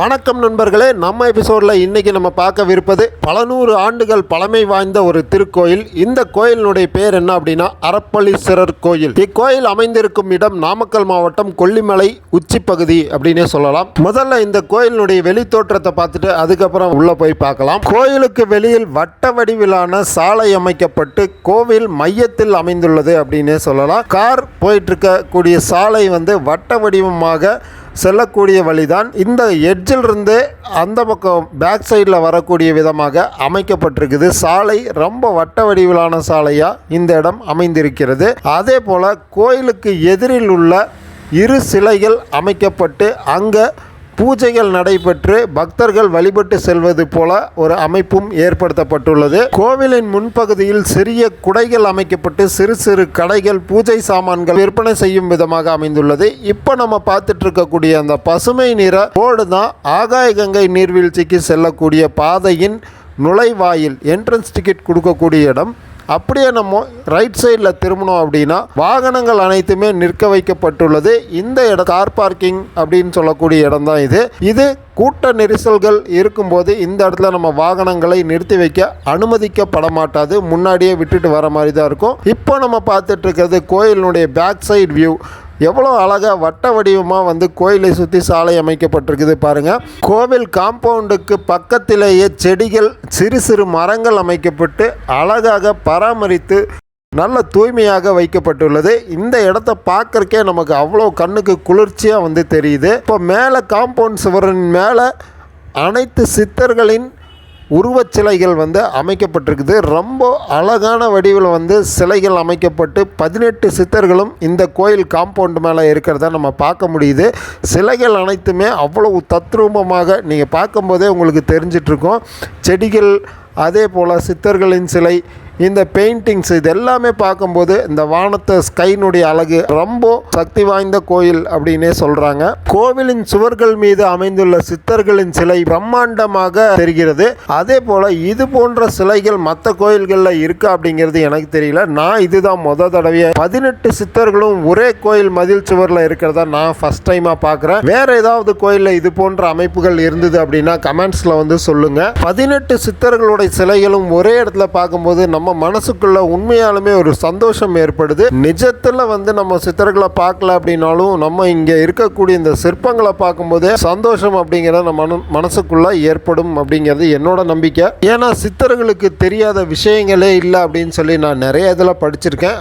வணக்கம் நண்பர்களே நம்ம எபிசோடில் இன்றைக்கி நம்ம பார்க்கவிருப்பது பல நூறு ஆண்டுகள் பழமை வாய்ந்த ஒரு திருக்கோயில். இந்த கோயிலினுடைய பேர் என்ன அப்படின்னா அரப்பளீஸ்வரர் கோயில். இக்கோயில் அமைந்திருக்கும் இடம் நாமக்கல் மாவட்டம் கொல்லிமலை உச்சி பகுதி அப்படின்னே சொல்லலாம். முதல்ல இந்த கோயிலினுடைய வெளித்தோற்றத்தை பார்த்துட்டு அதுக்கப்புறம் உள்ள போய் பார்க்கலாம். கோயிலுக்கு வெளியில் வட்ட வடிவிலான சாலை அமைக்கப்பட்டு கோவில் மையத்தில் அமைந்துள்ளது அப்படின்னே சொல்லலாம். கார் போயிட்டு இருக்கக்கூடிய சாலை வந்து வட்ட வடிவமாக செல்லக்கூடிய வழிதான் இந்த எட்ஜிலிருந்து அந்த பக்கம் பேக் சைடில் வரக்கூடிய விதமாக அமைக்கப்பட்டிருக்குது. சாலை ரொம்ப வட்ட வடிவிலான சாலையாக இந்த இடம் அமைந்திருக்கிறது. அதே போல் கோயிலுக்கு எதிரில் உள்ள இரு சிலைகள் அமைக்கப்பட்டு அங்கே பூஜைகள் நடைபெற்று பக்தர்கள் வழிபட்டு செல்வது போல ஒரு அமைப்பும் ஏற்படுத்தப்பட்டுள்ளது. கோவிலின் முன்பகுதியில் சிறிய குடைகள் அமைக்கப்பட்டு சிறு சிறு கடைகள் பூஜை சாமான்கள் விற்பனை செய்யும் விதமாக அமைந்துள்ளது. இப்போ நம்ம பார்த்துட்டு இருக்கக்கூடிய அந்த பசுமை நிற போர்டு தான் ஆகாய கங்கை நீர்வீழ்ச்சிக்கு செல்லக்கூடிய பாதையின் நுழைவாயில் என்ட்ரன்ஸ் டிக்கெட் கொடுக்கக்கூடிய இடம். அப்படியே நம்ம ரைட் சைடில் திரும்பினோம் அப்படின்னா வாகனங்கள் அனைத்துமே நிற்க வைக்கப்பட்டுள்ளது. இந்த இடம் கார் பார்க்கிங் அப்படின்னு சொல்லக்கூடிய இடம் தான் இது. இது கூட்ட நெரிசல்கள் இருக்கும்போது இந்த இடத்துல நம்ம வாகனங்களை நிறுத்தி வைக்க அனுமதிக்கப்பட மாட்டாது முன்னாடியே விட்டுட்டு வர மாதிரி தான் இருக்கும். இப்போ நம்ம பார்த்துட்டு இருக்கிறது கோயிலினுடைய பேக் சைடு வியூ எவ்வளோ அழகாக வட்ட வடிவமாக வந்து கோயிலை சுற்றி சாலை அமைக்கப்பட்டிருக்குது பாருங்கள் கோவில் காம்பவுண்டுக்கு பக்கத்திலேயே செடிகள் சிறு சிறு மரங்கள் அமைக்கப்பட்டு அழகாக பராமரித்து நல்ல தூய்மையாக வைக்கப்பட்டுள்ளது. இந்த இடத்த பார்க்கறக்கே நமக்கு அவ்வளோ கண்ணுக்கு குளிர்ச்சியாக வந்து தெரியுது. இப்போ மேலே காம்பவுண்ட் சுவரின் மேலே அனைத்து சித்தர்களின் உருவச்சிலைகள் வந்து அமைக்கப்பட்டிருக்குது. ரொம்ப அழகான வடிவில் வந்து சிலைகள் அமைக்கப்பட்டு பதினெட்டு சித்தர்களும் இந்த கோயில் காம்பவுண்ட் மேலே இருக்கிறத நம்ம பார்க்க முடியுது. சிலைகள் அனைத்துமே அவ்வளவு தத்ரூபமாக நீங்கள் பார்க்கும்போதே உங்களுக்கு தெரிஞ்சிட்ருக்கும். செடிகள் அதே போல் சித்தர்களின் சிலை இந்த பெயிண்டிங்ஸ் இது எல்லாமே பார்க்கும்போது இந்த வானத்தை ஸ்கைனுடைய அழகு ரொம்ப சக்தி வாய்ந்த கோயில் அப்படின்னே சொல்றாங்க. கோவிலின் சுவர்கள் மீது அமைந்துள்ள சித்தர்களின் சிலை பிரம்மாண்டமாக தெரிகிறது. அதே போல இது போன்ற சிலைகள் மற்ற கோயில்களில் இருக்கா அப்படிங்கிறது எனக்கு தெரியல. நான் இதுதான் முத தடவையாக பதினெட்டு சித்தர்களும் ஒரே கோயில் மதில் சுவரில் இருக்கிறதா நான் ஃபர்ஸ்ட் டைமாக பார்க்குறேன். வேற ஏதாவது கோயிலில் இது போன்ற அமைப்புகள் இருந்தது அப்படின்னா கமெண்ட்ஸில் வந்து சொல்லுங்க. பதினெட்டு சித்தர்களுடைய சிலைகளும் ஒரே இடத்துல பார்க்கும்போது நம்ம மனசுக்குள்ள உண்மையாலுமே ஒரு சந்தோஷம் ஏற்படுது. நிஜத்தில் வந்து நம்ம சித்தர்களை பார்க்கல அப்படின்னாலும் நம்ம இங்கே இருக்கக்கூடிய இந்த சிற்பங்களை பார்க்கும்போதே சந்தோஷம் அப்படிங்கிறத நம்ம மன மனசுக்குள்ள ஏற்படும் அப்படிங்கிறது என்னோட நம்பிக்கை. ஏன்னா சித்தர்களுக்கு தெரியாத விஷயங்களே இல்லை அப்படின்னு சொல்லி நான் நிறைய இதில் படிச்சிருக்கேன்.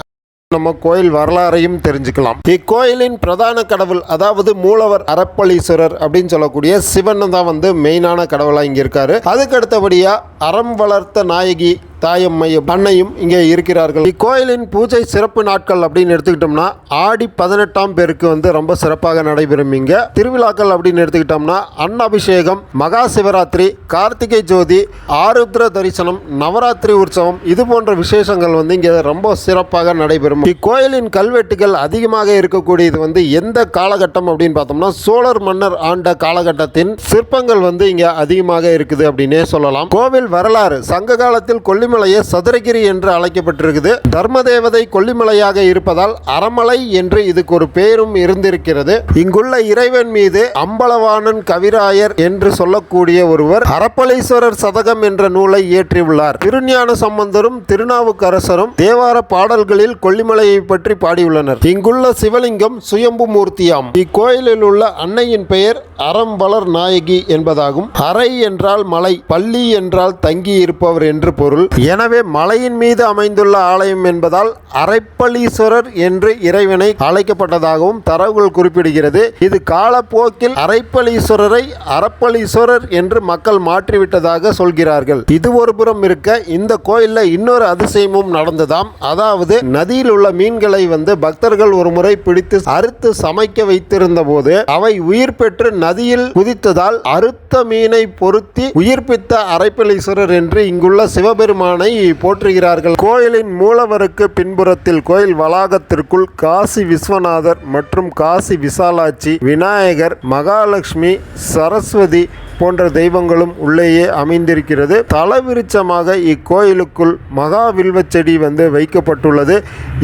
நம்ம கோயில் வரலாறையும் தெரிஞ்சுக்கலாம். இக்கோயிலின் பிரதான கடவுள் அதாவது மூலவர் அரப்பளீஸ்வரர் அப்படின்னு சொல்லக்கூடிய சிவன் தான் வந்து மெயினான கடவுளாக இங்கே இருக்காரு. அதுக்கு அடுத்தபடியா அறம் வளர்த்த நாயகி தாயம்மையும் அன்னையும் இங்கே இருக்கிறார்கள். இக்கோயிலின் பூஜை சிறப்பு நாட்கள் அப்படின்னு எடுத்துக்கிட்டோம்னா ஆடி பதினெட்டாம் பேருக்கு வந்து ரொம்ப சிறப்பாக நடைபெறும் இங்க. திருவிழாக்கள் அப்படின்னு எடுத்துக்கிட்டோம்னா அன்னாபிஷேகம் மகா சிவராத்திரி கார்த்திகை ஜோதி ஆருத்ர தரிசனம் நவராத்திரி உற்சவம் இது போன்ற விசேஷங்கள் வந்து இங்கே ரொம்ப சிறப்பாக நடைபெறும். இக்கோயிலின் கல்வெட்டுகள் அதிகமாக இருக்கக்கூடியது வந்து எந்த காலகட்டம் அப்படின்னு பார்த்தோம்னா சோழர் மன்னர் ஆண்ட காலகட்டத்தின் சிற்பங்கள் வந்து இங்கே அதிகமாக இருக்குது அப்படின்னே சொல்லலாம். கோவில் வரலாறு சங்க காலத்தில் கொல்லிமலையே சதுரகிரி என்று அழைக்கப்பட்டிருக்குது. தர்ம தேவதை கொல்லிமலையாக இருப்பதால் அறமலை என்று இதுக்கு ஒரு பேரும் இருந்திருக்கிறது. இங்குள்ள இறைவன் மீது அம்பலவாணன் கவிராயர் என்று சொல்லக்கூடிய ஒருவர் அறப்பளீஸ்வரர் சதகம் என்ற நூலை இயற்றியுள்ளார். திருஞான சம்பந்தரும் திருநாவுக்கரசரும் தேவார பாடல்களில் கொல்லிமலையை பற்றி பாடியுள்ளனர். இங்குள்ள சிவலிங்கம் சுயம்பு மூர்த்தியாம் இக்கோயிலில் உள்ள அன்னையின் பெயர் அறம்பலர் நாயகி என்பதாகும். அறை என்றால் மலை பள்ளி என்றால் தங்கி இருப்பவர் என்று பொருள். எனவே மலையின் மீது அமைந்துள்ள ஆலயம் என்பதால் அரைப்பள்ளீஸ்வரர் என்று இறைவனை அழைக்கப்பட்டதாகவும் தரவுகள் குறிப்பிடுகிறது. இது காலப்போக்கில் அரைப்பளீஸ்வரரை அறப்பளீஸ்வரர் என்று மக்கள் மாற்றிவிட்டதாக சொல்கிறார்கள். இது ஒரு புறம் இருக்க இந்த கோயிலில் இன்னொரு அதிசயமும் நடந்ததாம். அதாவது நதியில் உள்ள மீன்களை வந்து பக்தர்கள் ஒரு முறை பிடித்து அறுத்து சமைக்க வைத்திருந்த போது அவை உயிர் பெற்று நதியில் குதித்ததால் அறுத்த மீனை பொருத்தி உயிர்ப்பித்த அரைப்பளீஸ்வரர் என்று இங்குள்ள சிவபெருமானை போற்றுகிறார்கள். கோயிலின் மூலவருக்கு பின்புறத்தில் கோயில் வளாகத்திற்குள் காசி விஸ்வநாதர் மற்றும் காசி விசாலாட்சி விநாயகர் மகாலட்சுமி சரஸ்வதி போன்ற தெய்வங்களும் உள்ளேயே அமைந்திருக்கிறது. தலவிருச்சமாக இக்கோயிலுக்குள் மகா வில்வச் செடி வந்து வைக்கப்பட்டுள்ளது.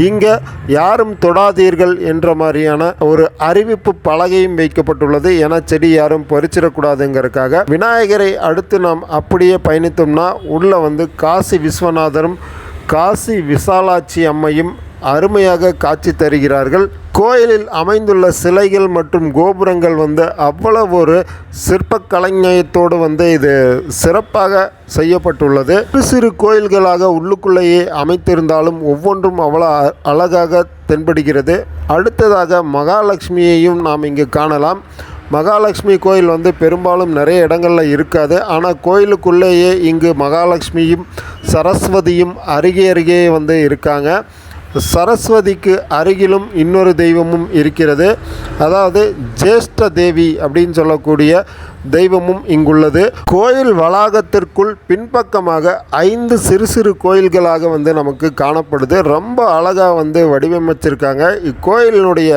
இங்கே யாரும் தொடாதீர்கள் என்ற மாதிரியான ஒரு அறிவிப்பு பலகையும் வைக்கப்பட்டுள்ளது. என செடி யாரும் பறிச்சிடக்கூடாதுங்கிறதுக்காக. விநாயகரை அடுத்து நாம் அப்படியே பயணித்தோம்னா உள்ள வந்து காசி விஸ்வநாதரும் காசி விசாலாட்சி அம்மையும் அருமையாக காட்சி தருகிறார்கள். கோயிலில் அமைந்துள்ள சிலைகள் மற்றும் கோபுரங்கள் வந்து அவ்வளவு ஒரு சிற்ப கலைஞயத்தோடு வந்து இது சிறப்பாக செய்யப்பட்டுள்ளது. சிறு சிறு கோயில்களாக உள்ளுக்குள்ளேயே அமைத்திருந்தாலும் ஒவ்வொன்றும் அவ்வளோ அ- அழகாக தென்படுகிறது. அடுத்ததாக மகாலட்சுமியையும் நாம் இங்கு காணலாம். மகாலட்சுமி கோயில் வந்து பெரும்பாலும் நிறைய இடங்களில் இருக்காது. ஆனால் கோயிலுக்குள்ளேயே இங்கு மகாலட்சுமியும் சரஸ்வதியும் அருகே அருகே வந்து இருக்காங்க. சரஸ்வதிக்கு அருகிலும் இன்னொரு தெய்வமும் இருக்கிறது. அதாவது ஜேஷ்ட தேவி அப்படின்னு சொல்லக்கூடிய தெய்வமும் இங்குள்ளது. கோயில் வளாகத்திற்குள் பின்பக்கமாக ஐந்து சிறு சிறு கோயில்களாக வந்து நமக்கு காணப்படுது. ரொம்ப அழகாக வந்து வடிவமைச்சிருக்காங்க. இக்கோயிலினுடைய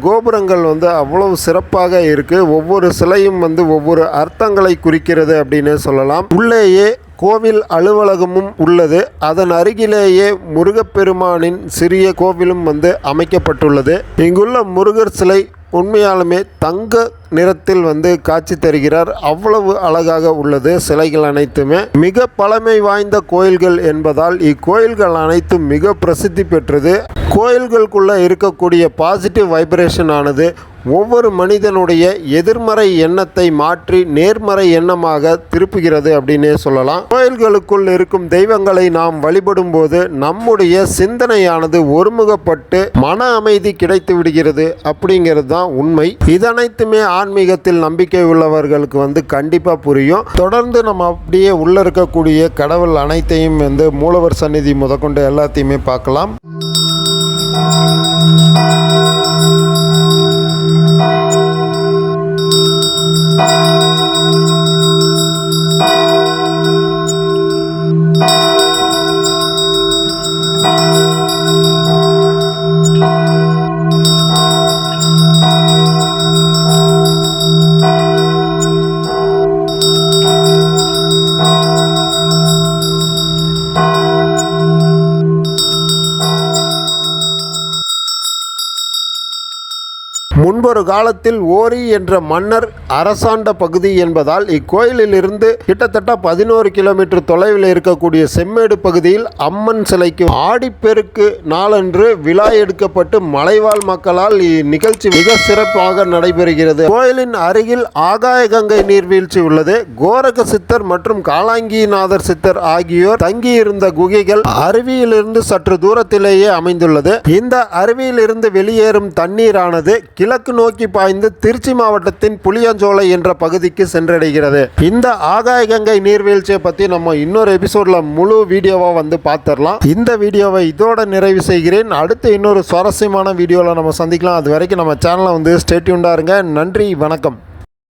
கோபுரங்கள் வந்து அவ்வளவு சிறப்பாக இருக்கு. ஒவ்வொரு சிலையும் வந்து ஒவ்வொரு அர்த்தங்களை குறிக்கிறது அப்படின்னு சொல்லலாம். உள்ளேயே கோவில் அலுவலகமும் உள்ளது. அதன் அருகிலேயே முருகப்பெருமானின் சிறிய கோவிலும் வந்து அமைக்கப்பட்டுள்ளது. இங்குள்ள முருகர் சிலை உண்மையாலுமே தங்க நிறத்தில் வந்து காட்சி தருகிறார். அவ்வளவு அழகாக உள்ளது சிலைகள் அனைத்துமே. மிக பழமை வாய்ந்த கோயில்கள் என்பதால் இக்கோயில்கள் அனைத்தும் மிக பிரசித்தி பெற்றது. கோயில்களுக்குள்ள இருக்கக்கூடிய பாசிட்டிவ் வைப்ரேஷன் ஆனது ஒவ்வொரு மனிதனுடைய எதிர்மறை எண்ணத்தை மாற்றி நேர்மறை எண்ணமாக திருப்புகிறது அப்படின்னே சொல்லலாம். கோயில்களுக்குள் இருக்கும் தெய்வங்களை நாம் வழிபடும் போது நம்முடைய சிந்தனையானது ஒருமுகப்பட்டு மன அமைதி கிடைத்து விடுகிறது அப்படிங்கிறது தான் உண்மை. இதனைத்துமே ஆன்மீகத்தில் நம்பிக்கை உள்ளவர்களுக்கு வந்து கண்டிப்பாக புரியும். தொடர்ந்து நம்ம அப்படியே உள்ள இருக்கக்கூடிய கடவுள் அனைத்தையும் வந்து மூலவர் சந்நிதி முதற்கொண்டு எல்லாத்தையுமே பார்க்கலாம். ஒரு காலத்தில் ஓரி என்ற மன்னர் அரசாண்ட பகுதி என்பதால் இக்கோயிலிலிருந்து கிட்டத்தட்ட பதினோரு கிலோமீட்டர் தொலைவில் இருக்கக்கூடிய செம்மேடு பகுதியில் அம்மன் சிலைக்கு ஆடிப்பெருக்கு நாளன்று விழா எடுக்கப்பட்டு மலைவாழ் மக்களால் இந்நிகழ்ச்சி மிக சிறப்பாக நடைபெறுகிறது. கோயிலின் அருகில் ஆகாய கங்கை நீர்வீழ்ச்சி உள்ளது. கோரக சித்தர் மற்றும் காலாங்கிநாதர் சித்தர் ஆகியோர் தங்கியிருந்த குகைகள் அருவியிலிருந்து சற்று தூரத்திலேயே அமைந்துள்ளது. இந்த அருவியிலிருந்து வெளியேறும் தண்ணீரானது கிழக்கு நோக்கி பாய்ந்து திருச்சி மாவட்டத்தின் புளியஞ்சோலை என்ற பகுதிக்கு சென்றடைகிறது. இந்த ஆகாய கங்கை நீர்வீழ்ச்சியை பற்றி நம்ம இன்னொரு எபிசோட்ல முழு வீடியோவாக வந்து பார்த்துடலாம் இந்த வீடியோவை இதோட நிறைவு செய்கிறேன். அடுத்து இன்னொரு சுவாரஸ்யமான வீடியோவில் நம்ம சந்திக்கலாம். அது வரைக்கும் நம்ம சேனலை வந்து ஸ்டேட்யூண்டாக இருங்க. நன்றி வணக்கம்.